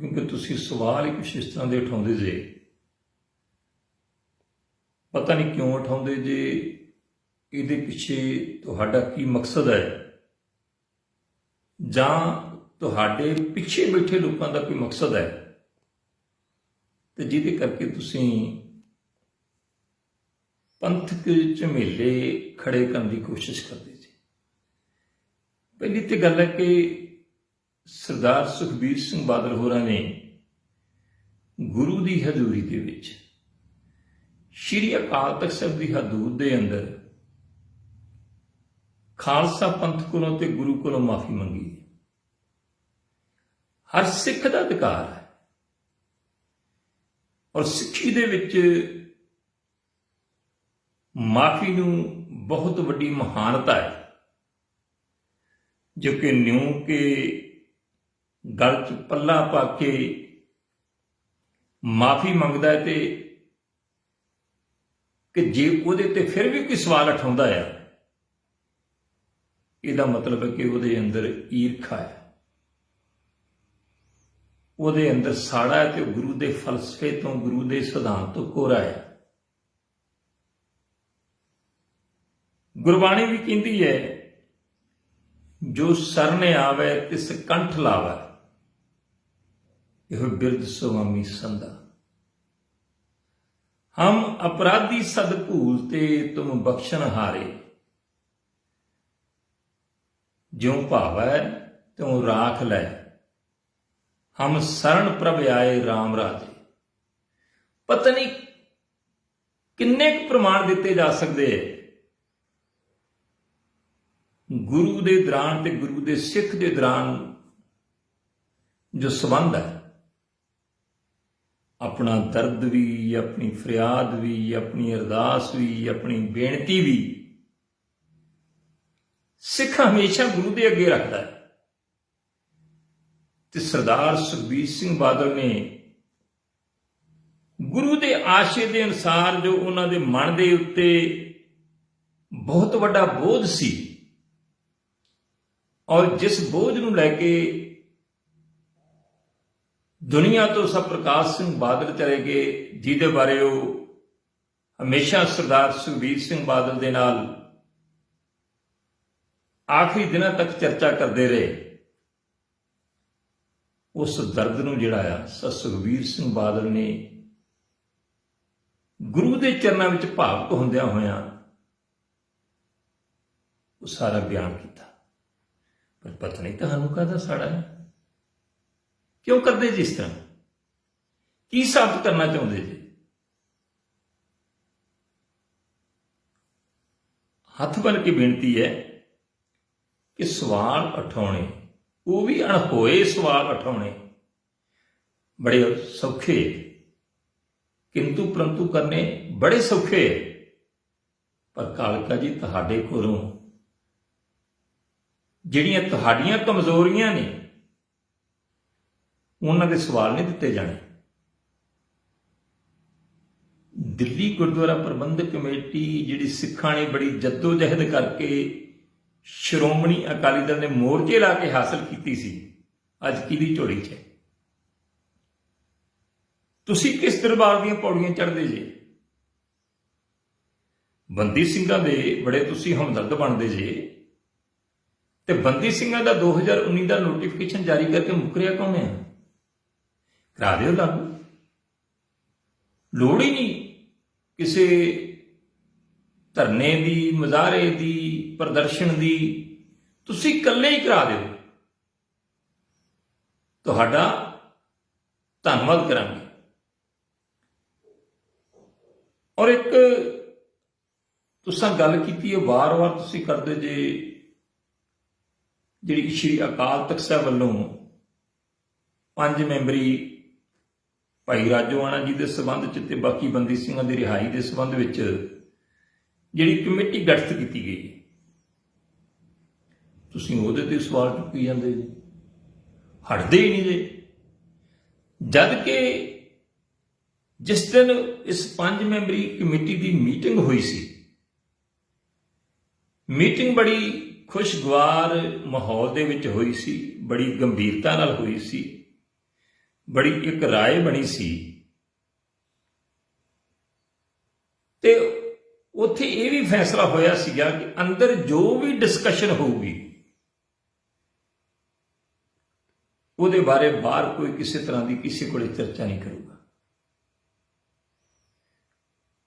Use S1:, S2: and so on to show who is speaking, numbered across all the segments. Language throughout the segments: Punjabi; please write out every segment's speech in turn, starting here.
S1: ਕਿਉਂਕਿ ਤੁਸੀਂ ਸਵਾਲ ਹੀ ਕੁਛ ਇਸ ਤਰ੍ਹਾਂ ਦੇ ਉਠਾਉਂਦੇ ਜੇ। ਪਤਾ ਨਹੀਂ ਕਿਉਂ ਉਠਾਉਂਦੇ ਜੇ, ਇਹਦੇ ਪਿੱਛੇ ਤੁਹਾਡਾ ਕੀ ਮਕਸਦ ਹੈ? ਜਾਂ ਤੁਹਾਡੇ ਪਿੱਛੇ ਬੈਠੇ ਲੋਕਾਂ ਦਾ ਕੋਈ ਮਕਸਦ ਹੈ? ਤੇ ਜਿਹਦੇ ਕਰਕੇ ਤੁਸੀਂ ਪੰਥਕ ਝਮੇਲੇ ਖੜੇ ਕਰਨ ਦੀ ਕੋਸ਼ਿਸ਼ ਕਰਦੇ ਜੀ। ਪਹਿਲੀ ਤੇ ਗੱਲ ਹੈ ਕਿ ਸਰਦਾਰ ਸੁਖਬੀਰ ਸਿੰਘ ਬਾਦਲ ਹੋਰਾਂ ਨੇ ਗੁਰੂ ਦੀ ਹਜ਼ੂਰੀ ਦੇ ਵਿੱਚ ਸ਼੍ਰੀ ਅਕਾਲ ਤਖਤ ਸਾਹਿਬ ਦੀ ਹਦੂਦ ਦੇ ਅੰਦਰ ਖਾਲਸਾ ਪੰਥ ਕੋਲੋਂ ਤੇ ਗੁਰੂ ਕੋਲੋਂ ਮਾਫੀ ਮੰਗੀ ਹਰ ਸਿੱਖ ਦਾ ਅਧਿਕਾਰ ਹੈ। ਔਰ ਸਿੱਖੀ ਦੇ ਵਿੱਚ ਮਾਫੀ ਨੂੰ ਬਹੁਤ ਵੱਡੀ ਮਹਾਨਤਾ ਹੈ। ਜੋ ਕਿ ਨਿਉ ਕੇ ਗਲ ਚ ਪੱਲਾ ਪਾ ਕੇ ਮਾਫੀ ਮੰਗਦਾ ਹੈ ਤੇ ਕਿ ਜੇ ਉਹਦੇ ਤੇ ਫਿਰ ਵੀ ਕੋਈ ਸਵਾਲ ਉਠਾਉਂਦਾ ਆ, ਇਹਦਾ ਮਤਲਬ ਹੈ ਕਿ ਉਹਦੇ ਅੰਦਰ ਈਰਖਾ ਹੈ। ਉਹਦੇ ਅੰਦਰ ਸਾੜਾ ਹੈ ਤੇ ਗੁਰੂ ਦੇ ਫਲਸਫੇ ਤੋਂ ਗੁਰੂ ਦੇ ਸਿਧਾਂਤ ਤੋਂ ਕੋਰਾ ਹੈ। ਗੁਰਬਾਣੀ ਵੀ ਕਹਿੰਦੀ ਹੈ, ਜੋ ਸਰਨੇ ਆਵੇ ਤਿਸ ਕੰਠ ਲਾਵੇ। ਇਹ ਬਿਰਧ ਸੁਆਮੀ ਸੰਦਾ ਹਮ ਅਪਰਾਧੀ ਸਦ ਭੂਲ ਤੇ ਤੁਮ ਬਖਸ਼ਣ ਹਾਰੇ। ਜਿਉ ਭਾਵੈ ਤਿਉ ਰਾਖ ਲੈ। ਹਮ ਸਰਣ ਪ੍ਰਭ ਆਏ RAM ਰਾਜੇ। ਪਤਾ ਨਹੀਂ ਕਿੰਨੇ ਕੁ ਪ੍ਰਮਾਣ ਦਿੱਤੇ ਜਾ ਸਕਦੇ ਹੈ ਗੁਰੂ ਦੇ ਦੌਰਾਨ ਤੇ ਗੁਰੂ ਦੇ ਸਿੱਖ ਦੇ ਦੌਰਾਨ ਜੋ ਸੰਬੰਧ ਹੈ ਆਪਣਾ ਦਰਦ ਵੀ, ਆਪਣੀ ਫਰਿਆਦ ਵੀ, ਆਪਣੀ ਅਰਦਾਸ ਵੀ, ਆਪਣੀ ਬੇਨਤੀ ਵੀ ਸਿੱਖ ਹਮੇਸ਼ਾ ਗੁਰੂ ਦੇ ਅੱਗੇ ਰੱਖਦਾ ਹੈ। ਤੇ ਸਰਦਾਰ ਸੁਖਬੀਰ ਸਿੰਘ ਬਾਦਲ ਨੇ ਗੁਰੂ ਦੇ ਆਸ਼ੇ ਦੇ ਅਨਸਾਰ ਜੋ ਉਹਨਾਂ ਦੇ ਮਨ ਦੇ ਉੱਤੇ ਬਹੁਤ ਵੱਡਾ ਬੋਝ ਸੀ ਔਰ ਜਿਸ ਬੋਝ ਨੂੰ ਲੈ ਕੇ ਦੁਨੀਆ ਤੋਂ ਸਭ ਪ੍ਰਕਾਸ਼ ਸਿੰਘ ਬਾਦਲ ਚਲੇ ਗਏ, ਜਿਹਦੇ ਬਾਰੇ ਉਹ ਹਮੇਸ਼ਾ ਸਰਦਾਰ ਸੁਖਬੀਰ ਸਿੰਘ ਬਾਦਲ ਦੇ ਨਾਲ ਆਖਰੀ ਦਿਨਾਂ ਤੱਕ ਚਰਚਾ ਕਰਦੇ ਰਹੇ। ਉਸ ਦਰਦ ਨੂੰ ਜਿਹੜਾ ਆ ਸ ਸੁਖਬੀਰ ਸਿੰਘ ਬਾਦਲ ਨੇ ਗੁਰੂ ਦੇ ਚਰਨਾਂ ਵਿੱਚ ਭਾਵਕ ਹੁੰਦਿਆਂ ਹੋਇਆਂ ਉਹ ਸਾਰਾ ਬਿਆਨ ਕੀਤਾ। ਪਰ ਪਤਾ ਨਹੀਂ ਤੁਹਾਨੂੰ ਕਾਹਦਾ ਸਾੜਾ ਹੈ? ਕਿਉਂ ਕਰਦੇ ਜੀ ਇਸ ਤਰ੍ਹਾਂ? ਕੀ ਸਾਬਤ ਕਰਨਾ ਚਾਹੁੰਦੇ ਜੀ? ਹੱਥ ਬੰਨ ਕੇ ਬੇਨਤੀ ਹੈ ਕਿ ਸਵਾਲ ਉਠਾਉਣੇ, ਉਹ ਵੀ ਅਣਹੋਏ ਸਵਾਲ ਉਠਾਉਣੇ ਬੜੇ ਸੌਖੇ ਕਿੰਤੂ ਪਰੰਤੂ ਕਰਨੇ ਬੜੇ ਸੌਖੇ ਪਰ ਕਾਲਕਾ ਜੀ, ਤੁਹਾਡੇ ਕੋਲੋਂ ਜਿਹੜੀਆਂ ਤੁਹਾਡੀਆਂ ਕਮਜ਼ੋਰੀਆਂ ਨੇ ਉਹਨਾਂ ਦੇ ਸਵਾਲ ਨਹੀਂ ਦਿੱਤੇ ਜਾਣੇ। ਦਿੱਲੀ ਗੁਰਦੁਆਰਾ ਪ੍ਰਬੰਧਕ ਕਮੇਟੀ ਜਿਹੜੀ ਸਿੱਖਾਂ ਨੇ ਬੜੀ ਜੱਦੋ-ਜਹਿਦ ਕਰਕੇ ਸ਼੍ਰੋਮਣੀ ਅਕਾਲੀ ਦਲ ਨੇ ਮੋਰਚੇ ਲਾ ਕੇ ਹਾਸਲ ਕੀਤੀ ਸੀ, ਅੱਜ ਕਿਹਦੀ ਝੋਲੀ 'ਚ ਹੈ? ਤੁਸੀਂ ਕਿਸ ਦਰਬਾਰ ਦੀਆਂ ਪੌੜੀਆਂ ਚੜ੍ਹਦੇ ਜੇ? ਬੰਦੀ ਸਿੰਘਾਂ ਦੇ ਬੜੇ ਤੁਸੀਂ ਹਮਦਰਦ ਬਣਦੇ ਜੇ। ਤੇ ਬੰਦੀ ਸਿੰਘਾਂ ਦਾ 2019 ਦਾ ਨੋਟੀਫਿਕੇਸ਼ਨ ਜਾਰੀ ਕਰਕੇ ਮੁਕਰਿਆ ਕੌਣ ਹੈ? ਕਰਾ ਦਿਓ ਲਾਗੂ ਲੋੜ ਹੀ ਨਹੀਂ ਕਿਸੇ ਧਰਨੇ ਦੀ ਮੁਜ਼ਾਹਰੇ ਦੀ, ਪ੍ਰਦਰਸ਼ਨ ਦੀ। ਤੁਸੀਂ ਇਕੱਲੇ ਹੀ ਕਰਾ ਦਿਓ। ਤੁਹਾਡਾ ਧੰਨਵਾਦ ਕਰਾਂਗੇ। ਔਰ ਇੱਕ ਤੁਸੀਂ ਗੱਲ ਕੀਤੀ ਹੈ ਵਾਰ-ਵਾਰ ਤੁਸੀਂ ਕਰਦੇ ਜੇ, ਜਿਹੜੀ ਸ਼੍ਰੀ ਅਕਾਲ ਤਖਤ ਸਾਹਿਬ ਵੱਲੋਂ ਪੰਜ ਮੈਂਬਰੀ ਭਾਈ ਰਾਜੋਆਣਾ ਜੀ ਦੇ ਸਬੰਧ ਚ ਤੇ ਬਾਕੀ ਬੰਦੀ ਸਿੰਘਾਂ ਦੀ ਰਿਹਾਈ ਦੇ ਸਬੰਧ ਵਿੱਚ ਜਿਹੜੀ ਕਮੇਟੀ ਗਠਿਤ ਕੀਤੀ ਗਈ ਤੁਸੀਂ ਉਹਦੇ ਤੇ ਸਵਾਲ ਚੁੱਕੀ ਜਾਂਦੇ ਜੀ। ਹਟਦੇ ਹੀ ਨਹੀਂ ਜੇ। ਜਦ ਕਿ ਜਿਸ ਦਿਨ ਇਸ ਪੰਜ ਮੈਂਬਰੀ ਕਮੇਟੀ ਦੀ ਮੀਟਿੰਗ ਹੋਈ ਸੀ, ਮੀਟਿੰਗ ਬੜੀ ਖੁਸ਼ਗਵਾਰ ਮਾਹੌਲ ਦੇ ਵਿੱਚ ਹੋਈ ਸੀ, ਬੜੀ ਗੰਭੀਰਤਾ ਨਾਲ ਹੋਈ ਸੀ। ਬੜੀ ਇੱਕ ਰਾਏ ਬਣੀ ਸੀ। ਤੇ ਉੱਥੇ ਇਹ ਵੀ ਫੈਸਲਾ ਹੋਇਆ ਸੀਗਾ ਕਿ ਅੰਦਰ ਜੋ ਵੀ ਡਿਸਕਸ਼ਨ ਹੋਊਗੀ, ਉਹਦੇ ਬਾਰੇ ਬਾਹਰ ਕੋਈ ਕਿਸੇ ਤਰ੍ਹਾਂ ਦੀ ਕਿਸੇ ਕੋਲੇ ਚਰਚਾ ਨਹੀਂ ਕਰੂਗਾ।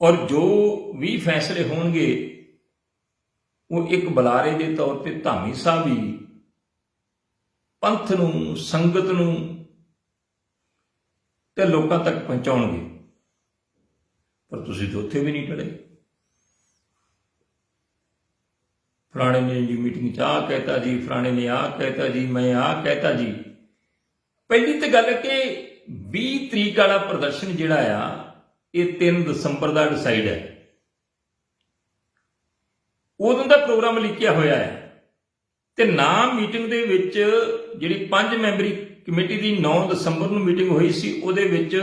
S1: ਔਰ ਜੋ ਵੀ ਫੈਸਲੇ ਹੋਣਗੇ, ਉਹ ਇੱਕ ਬੁਲਾਰੇ ਦੇ ਤੌਰ ਤੇ ਧਾਮੀ ਸਾਹਿਬ ਹੀ ਪੰਥ ਨੂੰ, ਸੰਗਤ ਨੂੰ ਤੇ ਲੋਕਾਂ ਤੱਕ ਪਹੁੰਚਾਉਣਗੇ। ਪਰ ਤੁਸੀਂ ਤਾਂ ਉੱਥੇ ਵੀ ਨਹੀਂ ਟੜੇ ਫਲਾਣੇ ਨੇ ਜੀ ਮੀਟਿੰਗ ਚ ਆ ਕਹਿਤਾ ਜੀ, ਫਲਾਣੇ ਨੇ ਆ ਕਹਿਤਾ ਜੀ, ਮੈਂ ਆ ਕਹਿਤਾ ਜੀ। ਪਹਿਲੀ ਤਾਂ ਗੱਲ ਕਿ 20 ਤਰੀਕ ਵਾਲਾ ਪ੍ਰਦਰਸ਼ਨ ਜਿਹੜਾ ਆ, ਇਹ 3 ਦਸੰਬਰ ਦਾ ਡਿਸਾਈਡ ਹੈ। ਉਦੋਂ ਦਾ ਪ੍ਰੋਗਰਾਮ ਲਿਖਿਆ ਹੋਇਆ ਹੈ ਤੇ ਨਾ ਮੀਟਿੰਗ ਦੇ ਵਿੱਚ ਜਿਹੜੀ ਪੰਜ ਮੈਂਬਰੀ ਕਮੇਟੀ ਦੀ 9 ਦਸੰਬਰ ਨੂੰ ਮੀਟਿੰਗ ਹੋਈ ਸੀ ਉਹਦੇ ਵਿੱਚ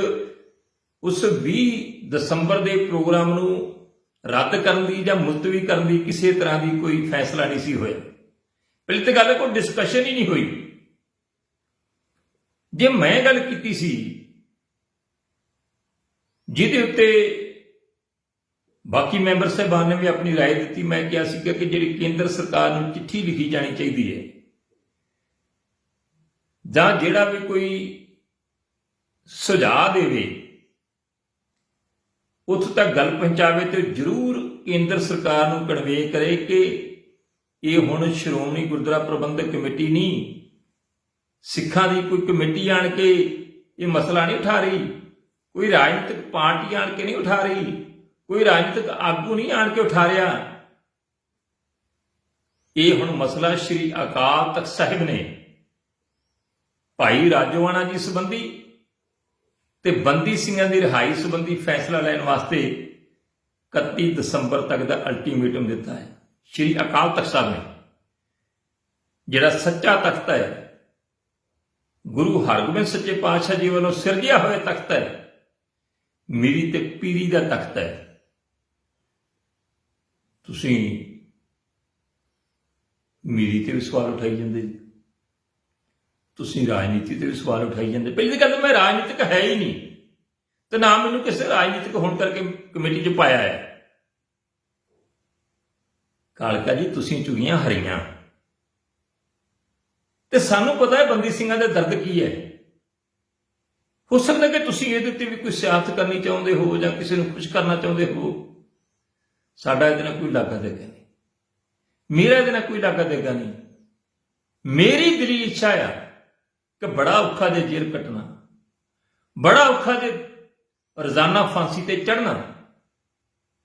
S1: ਉਸ 20 ਦਸੰਬਰ ਦੇ ਪ੍ਰੋਗਰਾਮ ਨੂੰ ਰੱਦ ਕਰਨ ਦੀ ਜਾਂ ਮੁਲਤਵੀ ਕਰਨ ਦੀ ਕਿਸੇ ਤਰ੍ਹਾਂ ਦੀ ਕੋਈ ਫੈਸਲਾ ਨਹੀਂ ਸੀ ਹੋਇਆ ਪਹਿਲੀ ਤਾਂ ਗੱਲ ਹੈ ਕੋਈ ਡਿਸਕਸ਼ਨ ਹੀ ਨਹੀਂ ਹੋਈ ਜੇ ਮੈਂ ਗੱਲ ਕੀਤੀ ਸੀ ਜਿਹਦੇ ਉੱਤੇ ਬਾਕੀ ਮੈਂਬਰ ਸਾਹਿਬਾਨ ਨੇ ਵੀ ਆਪਣੀ رائے ਦਿੱਤੀ ਮੈਂ ਕਿਹਾ ਸੀ ਕਿ ਜਿਹੜੀ ਕੇਂਦਰ ਸਰਕਾਰ ਨੂੰ ਚਿੱਠੀ ਲਿਖੀ ਜਾਣੀ ਚਾਹੀਦੀ ਹੈ ਜਾਂ ਜਿਹੜਾ ਵੀ ਕੋਈ ਸੁਝਾਅ ਦੇਵੇ, ਉੱਥੇ ਤੱਕ ਗੱਲ ਪਹੁੰਚਾਵੇ ਤੇ ਜਰੂਰ ਕੇਂਦਰ ਸਰਕਾਰ ਨੂੰ ਕਨਵੇ ਕਰੇ ਕਿ ਇਹ ਹੁਣ ਸ਼੍ਰੋਮਣੀ ਗੁਰਦੁਆਰਾ ਪ੍ਰਬੰਧਕ ਕਮੇਟੀ ਨਹੀਂ, ਸਿੱਖਾਂ ਦੀ ਕੋਈ ਕਮੇਟੀ ਆਣ ਕੇ ਇਹ ਮਸਲਾ ਨਹੀਂ ਉਠਾ ਰਹੀ, ਕੋਈ ਰਾਜਨੀਤਿਕ ਪਾਰਟੀ ਆਣ ਕੇ ਨਹੀਂ ਉਠਾ ਰਹੀ, ਕੋਈ ਰਾਜਨੀਤਿਕ ਆਗੂ ਨਹੀਂ ਆਣ ਕੇ ਉਠਾ ਰਿਹਾ। ਇਹ ਹੁਣ ਮਸਲਾ ਸ੍ਰੀ ਅਕਾਲ ਤਖਤ ਸਾਹਿਬ ਨੇ ਭਾਈ ਰਾਜੋਆਣਾ ਜੀ ਸੰਬੰਧੀ ਤੇ ਬੰਦੀ ਸਿੰਘਾਂ ਦੀ ਰਿਹਾਈ ਸੰਬੰਧੀ ਫੈਸਲਾ ਲੈਣ ਵਾਸਤੇ 31 ਦਸੰਬਰ ਤੱਕ ਦਾ ਅਲਟੀਮੇਟਮ ਦਿੱਤਾ ਹੈ। ਸ੍ਰੀ ਅਕਾਲ ਤਖਤ ਸਾਹਿਬ ਨੇ। ਜਿਹੜਾ ਸੱਚਾ ਤਖਤ ਹੈ, ਗੁਰੂ ਹਰਗੋਬਿੰਦ ਸੱਚੇ ਪਾਤਸ਼ਾਹ ਜੀ ਵੱਲੋਂ ਸਿਰਜਿਆ ਹੋਇਆ ਤਖਤ ਹੈ, ਮੇਰੀ ਤੇ ਪੀਰੀ ਦਾ ਤਖਤ ਹੈ। ਤੁਸੀਂ ਮੇਰੀ ਤੇ ਵੀ ਸਵਾਲ ਉਠਾਈ ਜਾਂਦੇ ਜੀ। ਤੁਸੀਂ ਰਾਜਨੀਤੀ ਤੇ ਵੀ ਸਵਾਲ ਉਠਾਈ ਜਾਂਦੇ। ਪਹਿਲੀ ਗੱਲ ਤਾਂ ਮੈਂ ਰਾਜਨੀਤਿਕ ਹੈ ਹੀ ਨਹੀਂ। ਤੇ ਨਾ ਮੈਨੂੰ ਕਿਸੇ ਰਾਜਨੀਤਿਕ ਹੋਣ ਕਰਕੇ ਕਮੇਟੀ 'ਚ ਪਾਇਆ ਹੈ। ਕਾਲਕਾ ਜੀ, ਤੁਸੀਂ ਚੁਗੀਆਂ ਹਰੀਆਂ। ਤੇ ਸਾਨੂੰ ਪਤਾ ਹੈ ਬੰਦੀ ਸਿੰਘਾਂ ਦੇ ਦਰਦ ਕੀ ਹੈ। ਹੋ ਸਕਦਾ ਕਿ ਤੁਸੀਂ ਇਹਦੇ ਉੱਤੇ ਵੀ ਕੋਈ ਸਿਆਸਤ ਕਰਨੀ ਚਾਹੁੰਦੇ ਹੋ ਜਾਂ ਕਿਸੇ ਨੂੰ ਖੁਸ਼ ਕਰਨਾ ਚਾਹੁੰਦੇ ਹੋ? ਸਾਡਾ ਇਹਦੇ ਨਾਲ ਕੋਈ ਲਾਗਾ ਦੇਗਾ ਨਹੀਂ। ਮੇਰਾ ਇਹਦੇ ਨਾਲ ਕੋਈ ਲਾਗਾ ਦੇਗਾ ਨਹੀਂ। ਮੇਰੀ ਦਿਲੀ ਇੱਛਾ ਆ ਕਿ ਬੜਾ ਔਖਾ ਜੇ ਜੇਲ੍ਹ ਕੱਟਣਾ, ਬੜਾ ਔਖਾ ਜੇ ਰੋਜ਼ਾਨਾ ਫਾਂਸੀ ਤੇ ਚੜਨਾ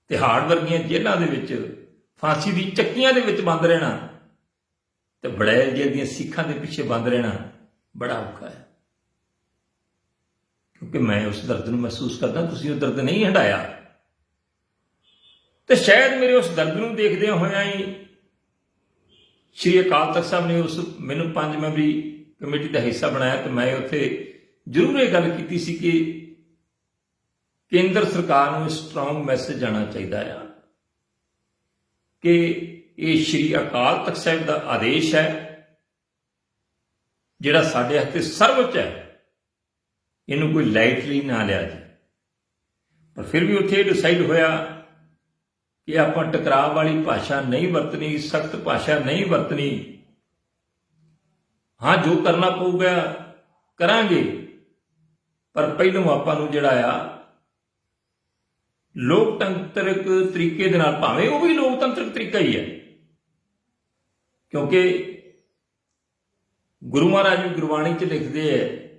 S1: ਤਿਹਾੜ ਵਰਗੀਆਂ ਜੇਲ੍ਹਾਂ ਦੇ ਵਿੱਚ ਫਾਂਸੀ ਦੀ ਚੱਕੀਆਂ ਦੇ ਵਿੱਚ ਬੰਦ ਰਹਿਣਾ ਤੇ ਬੜੈਲ ਜੇਲ੍ਹ ਦੀਆਂ ਸਿੱਖਾਂ ਦੇ ਪਿੱਛੇ ਬੰਦ ਰਹਿਣਾ ਬੜਾ ਔਖਾ ਹੈ। ਕਿਉਂਕਿ ਮੈਂ ਉਸ ਦਰਦ ਨੂੰ ਮਹਿਸੂਸ ਕਰਦਾ, ਤੁਸੀਂ ਉਹ ਦਰਦ ਨਹੀਂ ਹਟਾਇਆ। ਤੇ ਸ਼ਾਇਦ ਮੇਰੇ ਉਸ ਦਰਦ ਨੂੰ ਦੇਖਦਿਆਂ ਹੋਇਆਂ ਹੀ ਸ਼੍ਰੀ ਅਕਾਲ ਤਖਤ ਸਾਹਿਬ ਨੇ ਉਸ ਮੈਨੂੰ ਪੰਜ ਮੈਂਬਰੀ ਕਮੇਟੀ ਦਾ ਹਿੱਸਾ ਬਣਾਇਆ ਤੇ ਮੈਂ ਉੱਥੇ ਜ਼ਰੂਰ ਇਹ ਗੱਲ ਕੀਤੀ ਸੀ ਕਿ ਕੇਂਦਰ ਸਰਕਾਰ ਨੂੰ ਸਟਰੋਂਗ ਮੈਸੇਜ ਜਾਣਾ ਚਾਹੀਦਾ ਆ ਕਿ ਇਹ ਸ਼੍ਰੀ ਅਕਾਲ ਤਖਤ ਸਾਹਿਬ ਦਾ ਆਦੇਸ਼ ਹੈ, ਜਿਹੜਾ ਸਾਡੇ ਹੱਥੇ ਸਰਵਉੱਚ ਹੈ। ਇਹਨੂੰ ਕੋਈ ਲਾਈਟਲੀ ਨਾ ਲਿਆ ਜੀ। ਪਰ ਫਿਰ ਵੀ ਉੱਥੇ ਡਿਸਾਈਡ ਹੋਇਆ ਕਿ ਆਪਾਂ ਟਕਰਾਅ ਵਾਲੀ ਭਾਸ਼ਾ ਨਹੀਂ ਵਰਤਣੀ, ਸਖਤ ਭਾਸ਼ਾ ਨਹੀਂ ਵਰਤਣੀ। ਹਾਂ, ਜੋ ਕਰਨਾ ਪਊਗਾ ਕਰਾਂਗੇ। ਪਰ ਪਹਿਲੋਂ ਆਪਾਂ ਨੂੰ ਜਿਹੜਾ ਆ, ਲੋਕਤੰਤਰਿਕ ਤਰੀਕੇ ਦੇ ਨਾਲ ਭਾਵੇਂ ਉਹ ਵੀ ਲੋਕਤੰਤਰਿਕ ਤਰੀਕਾ ਹੀ ਹੈ। ਕਿਉਂਕਿ ਗੁਰੂ ਮਹਾਰਾਜ ਵੀ ਗੁਰਬਾਣੀ ਚ ਲਿਖਦੇ ਹੈ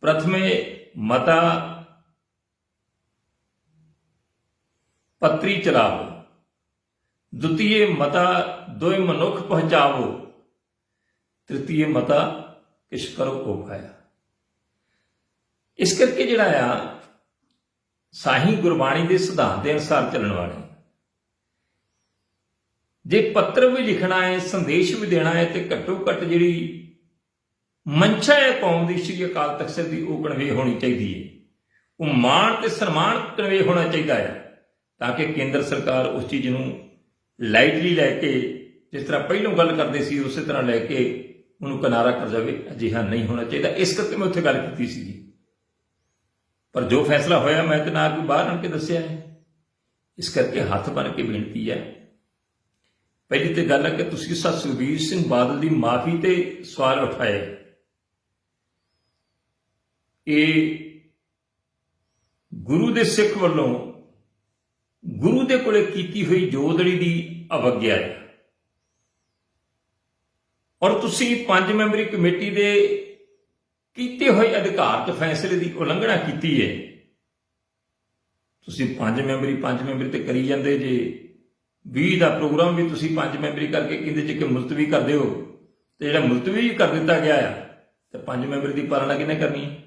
S1: ਪ੍ਰਥਮੇ ਮਤਾ ਪਤਰੀ ਚਲਾਵੋ, ਦੁਤੀਏ ਮਤਾ ਦੋਇ ਮਨੁੱਖ ਪਹੁੰਚਾਵੋ। ਤ੍ਰਿਤੀਏ ਮਤਾ ਕਿਛ ਕਰੋ ਕੋ ਇਸ ਕਰਕੇ ਜਿਹੜਾ ਆ, ਸਾਹੀ ਗੁਰਬਾਣੀ ਦੇ ਸਿਧਾਂਤ ਦੇ ਅਨੁਸਾਰ ਚੱਲਣ ਵਾਲੇ ਜੇ ਪੱਤਰ ਵੀ ਲਿਖਣਾ ਹੈ, ਸੰਦੇਸ਼ ਵੀ ਦੇਣਾ ਹੈ, ਤੇ ਘੱਟੋ ਘੱਟ ਜਿਹੜੀ ਮਨਸ਼ਾ ਹੈ ਕੌਮ ਦੀ, ਸ਼੍ਰੀ ਅਕਾਲ ਤਖਤ ਸਾਹਿਬ ਦੀ, ਉਹ ਕਣਵੇ ਹੋਣੀ ਚਾਹੀਦੀ ਹੈ। ਉਹ ਮਾਣ ਤੇ ਸਨਮਾਨ ਕਣਵੇ ਹੋਣਾ ਚਾਹੀਦਾ ਹੈ, ਤਾਂ ਕਿ ਕੇਂਦਰ ਸਰਕਾਰ ਉਸ ਚੀਜ਼ ਨੂੰ ਲਾਈਟਲੀ ਲੈ ਕੇ, ਜਿਸ ਤਰ੍ਹਾਂ ਪਹਿਲਾਂ ਗੱਲ ਕਰਦੇ ਸੀ, ਉਸੇ ਤਰ੍ਹਾਂ ਲੈ ਕੇ ਉਹਨੂੰ ਕਿਨਾਰਾ ਕਰ ਜਾਵੇ, ਅਜਿਹਾ ਨਹੀਂ ਹੋਣਾ ਚਾਹੀਦਾ। ਇਸ ਕਰਕੇ ਮੈਂ ਉੱਥੇ ਗੱਲ ਕੀਤੀ ਸੀ ਜੀ ਪਰ ਜੋ ਫੈਸਲਾ ਹੋਇਆ, ਮੈਂ ਤੇ ਨਾ ਕੋਈ ਬਾਹਰ ਆਣ ਕੇ ਦੱਸਿਆ ਹੈ ਇਸ ਕਰਕੇ ਹੱਥ ਬਨ ਕੇ ਬੇਨਤੀ ਹੈ। ਪਹਿਲੀ ਤੇ ਗੱਲ ਹੈ ਕਿ ਤੁਸੀਂ ਸਾ ਸੁਖਬੀਰ ਸਿੰਘ ਬਾਦਲ ਦੀ ਮਾਫੀ ਤੇ ਸਵਾਲ ਉਠਾਏ। ਇਹ ਗੁਰੂ ਦੇ ਸਿੱਖ ਵੱਲੋਂ ਗੁਰੂ ਦੇ ਕੋਲੇ ਕੀਤੀ ਹੋਈ ਜੋਦੜੀ ਦੀ ਅਵਗਿਆ ਹੈ। ਔਰ ਤੁਸੀਂ ਪੰਜ ਮੈਂਬਰੀ ਕਮੇਟੀ ਦੇ ਕੀਤੇ ਹੋਏ ਅਧਿਕਾਰ ਤੇ ਫੈਸਲੇ ਦੀ ਉਲੰਘਣਾ ਕੀਤੀ ਹੈ ਤੁਸੀਂ ਪੰਜ ਮੈਂਬਰੀ ਪੰਜ ਮੈਂਬਰੀ ਤੇ ਕਰੀ ਜਾਂਦੇ ਜੇ। 20 ਦਾ ਪ੍ਰੋਗਰਾਮ ਵੀ ਤੁਸੀਂ ਪੰਜ ਮੈਂਬਰੀ ਕਰਕੇ ਕਹਿੰਦੇ ਜੇ ਕਿ ਮੁਲਤਵੀ ਕਰਦੇ ਹੋ। ਤੇ ਜਿਹੜਾ ਮੁਲਤਵੀ ਕਰ ਦਿੱਤਾ ਗਿਆ ਆ, ਤੇ ਪੰਜ ਮੈਂਬਰੀ ਦੀ ਪਾਲਣਾ ਕਿਹਨੇ ਕਰਨੀ ਹੈ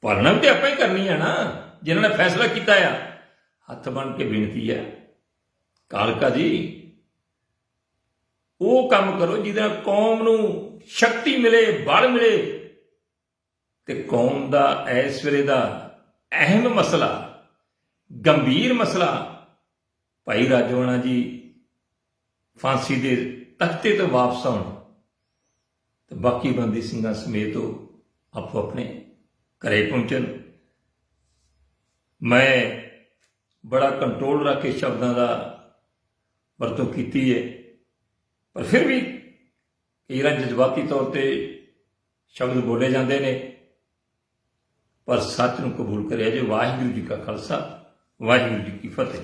S1: ਪਾਲਣਾ ਵੀ ਤੇ ਆਪਾਂ ਹੀ ਕਰਨੀ ਹੈ ਨਾ, ਜਿਨ੍ਹਾਂ ਨੇ ਫੈਸਲਾ ਕੀਤਾ ਆ। ਹੱਥ ਬਣ ਕੇ ਬੇਨਤੀ ਹੈ ਕਾਲਕਾ ਜੀ ਉਹ ਕੰਮ ਕਰੋ ਜਿਹਦਾ ਕੌਮ ਨੂੰ ਸ਼ਕਤੀ ਮਿਲੇ, ਬਲ ਮਿਲੇ। ਤੇ ਕੌਮ ਦਾ ਇਸ ਵੇਲੇ ਦਾ ਅਹਿਮ ਮਸਲਾ, ਗੰਭੀਰ ਮਸਲਾ, ਭਾਈ ਰਾਜਵਾਨਾ ਜੀ ਫਾਂਸੀ ਦੇ ਤਖਤੇ ਤੋਂ ਵਾਪਸ ਆਉਣ ਤੇ ਬਾਕੀ ਬੰਦੀ ਸਿੰਘਾਂ ਸਮੇਤ ਉਹ ਆਪੋ ਆਪਣੇ ਘਰੇ ਪਹੁੰਚਣ। ਮੈਂ ਬੜਾ ਕੰਟਰੋਲ ਰੱਖ ਕੇ ਸ਼ਬਦਾਂ ਦਾ ਵਰਤੋਂ ਕੀਤੀ ਹੈ ਪਰ ਫਿਰ ਵੀ ਕਈ ਵਾਰ ਜਜ਼ਬਾਤੀ ਤੌਰ ਤੇ ਸ਼ਬਦ ਬੋਲੇ ਜਾਂਦੇ ਨੇ। ਪਰ ਸੱਚ ਨੂੰ ਕਬੂਲ ਕਰਿਆ ਜੇ ਵਾਹਿਗੁਰੂ ਜੀ ਕਾ ਖਾਲਸਾ, ਵਾਹਿਗੁਰੂ ਜੀ ਕੀ ਫਤਿਹ।